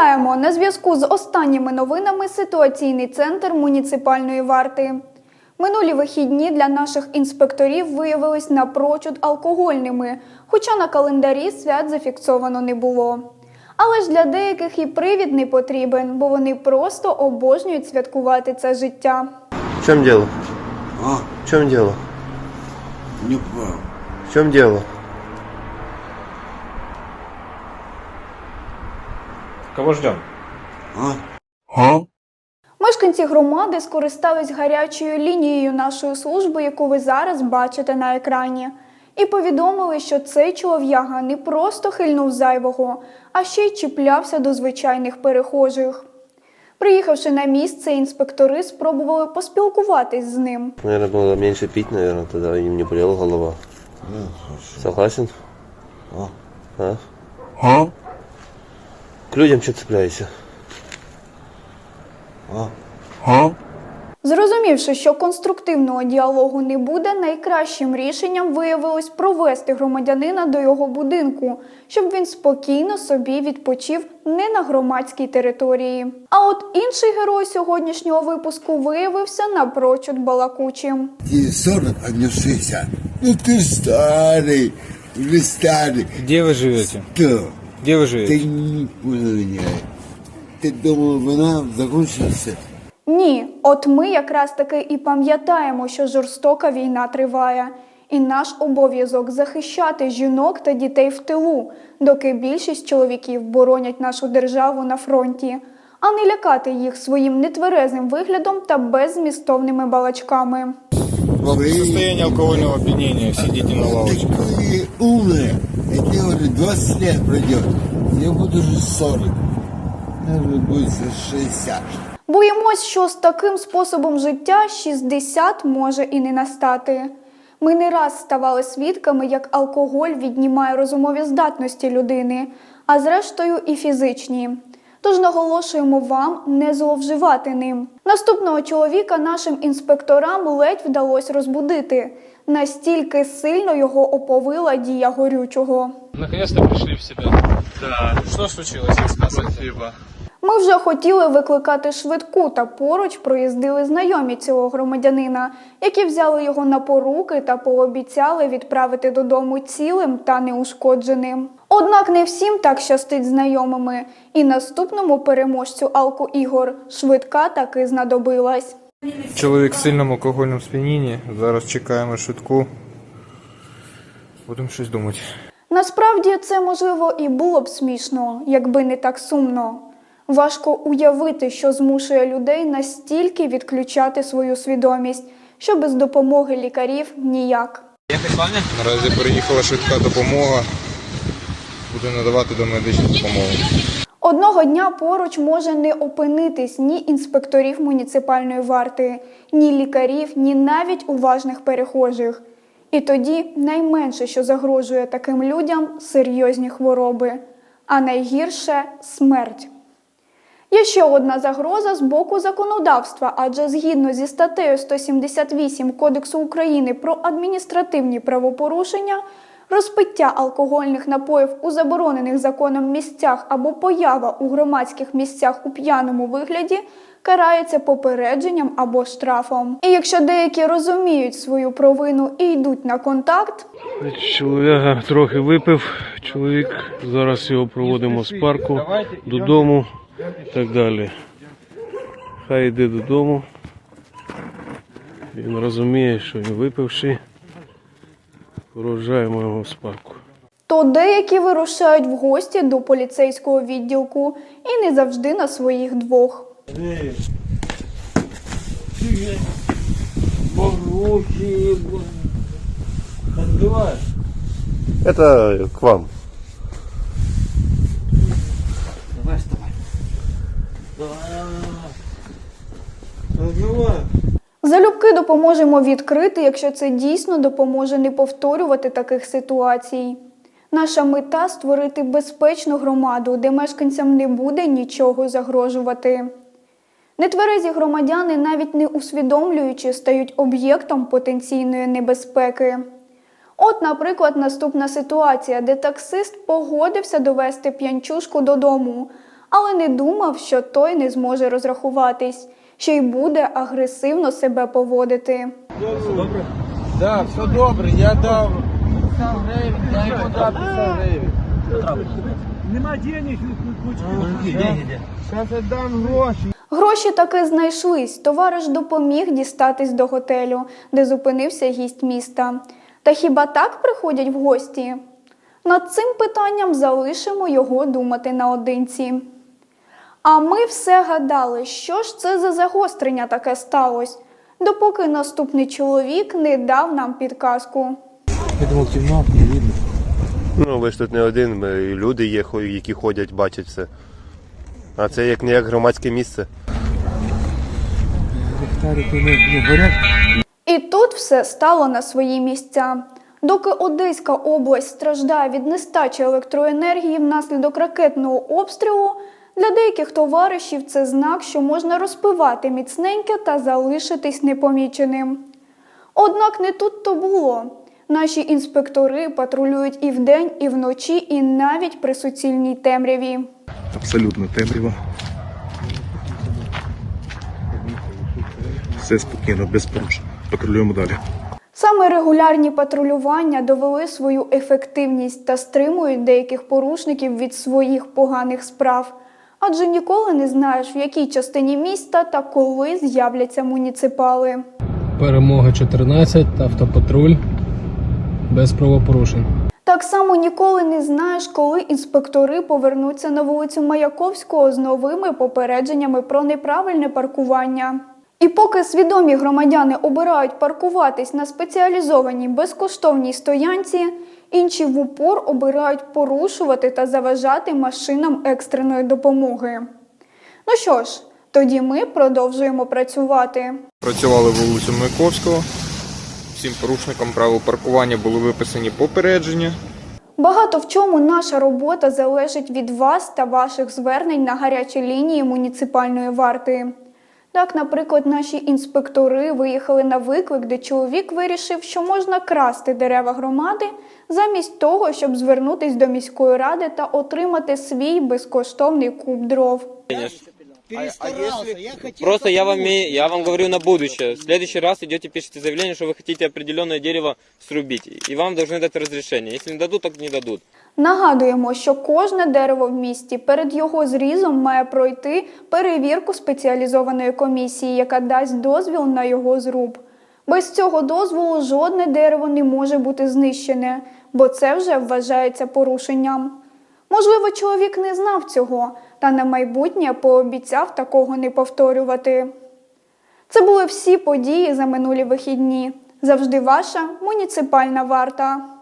Вітаємо на зв'язку з останніми новинами ситуаційний центр муніципальної варти. Минулі вихідні для наших інспекторів виявились напрочуд алкогольними, хоча на календарі свят зафіксовано не було. Але ж для деяких і привід не потрібен, бо вони просто обожнюють святкувати це життя. В чем дело? А, В чем дело? не. В чем дело? Кого ждем? А? А? Мешканці громади скористались гарячою лінією нашої служби, яку ви зараз бачите на екрані, і повідомили, що цей чолов'яга не просто хильнув зайвого, а ще й чіплявся до звичайних перехожих. Приїхавши на місце, інспектори спробували поспілкуватись з ним. Наверное, было меньше пить, наверное, тогда им не болела голова. Согласен? А? А? А? К людям что цепляешься? А? А? Зрозумівши, що конструктивного діалогу не буде, найкращим рішенням виявилось провести громадянина до його будинку, щоб він спокійно собі відпочив не на громадській території. А от інший герой сьогоднішнього випуску виявився напрочуд балакучим. Тебе 40, а мне 60. Ну ты старый, уже старый. Где вы живете? Что? Где вы Ты живете? не понял меня. Ты думал, война закончилась? Ні, от ми якраз таки і пам'ятаємо, що жорстока війна триває, і наш обов'язок захищати жінок та дітей в тилу, доки більшість чоловіків боронять нашу державу на фронті, а не лякати їх своїм нетверезим виглядом та беззмістовними балачками. Вы Состояние алкогольного опьянения. Сидите на лавочке. такие умные. Я тебе говорю, 20 лет пройдет. Я буду уже 40. Наверное, будет 60. Боїмось, що з таким способом життя 60 може і не настати. Ми не раз ставали свідками, як алкоголь віднімає розумові здатності людини, а зрештою і фізичні. Тож наголошуємо вам не зловживати ним. Наступного чоловіка нашим інспекторам ледь вдалося розбудити. Настільки сильно його оповила дія горючого. Наконец-то пришли в себя. Да. Что случилось? Рассказывай. Спасибо. Ми вже хотіли викликати швидку, та поруч проїздили знайомі цього громадянина, які взяли його на поруки та пообіцяли відправити додому цілим та неушкодженим. Однак не всім так щастить знайомими, і наступному переможцю алкоігор швидка таки знадобилась. Чоловік в сильному алкогольному сп'янінні. Зараз чекаємо швидку. Будемо щось думати. Насправді це можливо і було б смішно, якби не так сумно. Важко уявити, що змушує людей настільки відключати свою свідомість, що без допомоги лікарів ніяк. Наразі приїхала швидка допомога. Буде надавати до медичну допомогу. Одного дня поруч може не опинитись ні інспекторів муніципальної варти, ні лікарів, ні навіть уважних перехожих. І тоді найменше, що загрожує таким людям, серйозні хвороби, а найгірше смерть. Є ще одна загроза з боку законодавства, адже згідно зі статтею 178 Кодексу України про адміністративні правопорушення, розпиття алкогольних напоїв у заборонених законом місцях або поява у громадських місцях у п'яному вигляді карається попередженням або штрафом. І якщо деякі розуміють свою провину і йдуть на контакт, Чоловіка трохи випив, чоловік. Зараз його проводимо з парку додому і так далі. Хай йде додому. Він розуміє, що він випивши. Проводжаємо його з парку. то деякі вирушають в гості до поліцейського відділку і не завжди на своїх двох. Это к вам. Залюбки допоможемо відкрити, якщо це дійсно допоможе не повторювати таких ситуацій. Наша мета створити безпечну громаду, де мешканцям не буде нічого загрожувати. Нетверезі громадяни, навіть не усвідомлюючи, стають об'єктом потенційної небезпеки. От, наприклад, наступна ситуація, де таксист погодився довести п'янчушку додому, але не думав, що той не зможе розрахуватись, ще й буде агресивно себе поводити. Да, все добре, я дав я йому дав 50 гривень. Нема денег, Зараз я дам гроші. Гроші таки знайшлись. Товариш допоміг дістатись до готелю, де зупинився гість міста. Та хіба так приходять в гості? Над цим питанням залишимо його думати наодинці. А ми все гадали, що ж це за загострення таке сталося, допоки наступний чоловік не дав нам підказку. Я думав, кімнат не видно. Ну, ви ж тут не один, і люди є, які ходять, бачать все. А це як не як громадське місце. Ліхтарики не, не горять. І тут все стало на свої місця. Доки Одеська область страждає від нестачі електроенергії внаслідок ракетного обстрілу, для деяких товаришів це знак, що можна розпивати міцненьке та залишитись непоміченим. Однак не тут то було. Наші інспектори патрулюють і вдень, і вночі, і навіть при суцільній темряві. абсолютно темрява. Все спокійно, без порушень. Патрулюємо далі. Саме регулярні патрулювання довели свою ефективність та стримують деяких порушників від своїх поганих справ. Адже ніколи не знаєш, в якій частині міста та коли з'являться муніципали. Перемога 14, автопатруль без правопорушень. Так само ніколи не знаєш, коли інспектори повернуться на вулицю Маяковського з новими попередженнями про неправильне паркування. І поки свідомі громадяни обирають паркуватись на спеціалізованій безкоштовній стоянці, інші в упор обирають порушувати та заважати машинам екстреної допомоги. Ну що ж, тоді ми продовжуємо працювати. Працювали вулицю Маяковського. Всім порушникам правил паркування були виписані попередження. Багато в чому наша робота залежить від вас та ваших звернень на гарячі лінії муніципальної варти. Так, наприклад, наші інспектори виїхали на виклик, де чоловік вирішив, що можна красти дерева громади замість того, щоб звернутись до міської ради та отримати свій безкоштовний куб дров. Просто я вам, я вам говорю на будущее. В следующий раз идете, пишите заявление, что вы хотите определенное дерево срубить. И вам должны дать разрешение. Если не дадут, так не дадут. Нагадуємо, що кожне дерево в місті перед його зрізом має пройти перевірку спеціалізованої комісії, яка дасть дозвіл на його зруб. Без цього дозволу жодне дерево не може бути знищене, бо це вже вважається порушенням. Можливо, чоловік не знав цього, та на майбутнє пообіцяв такого не повторювати. Це були всі події за минулі вихідні. Завжди ваша муніципальна варта.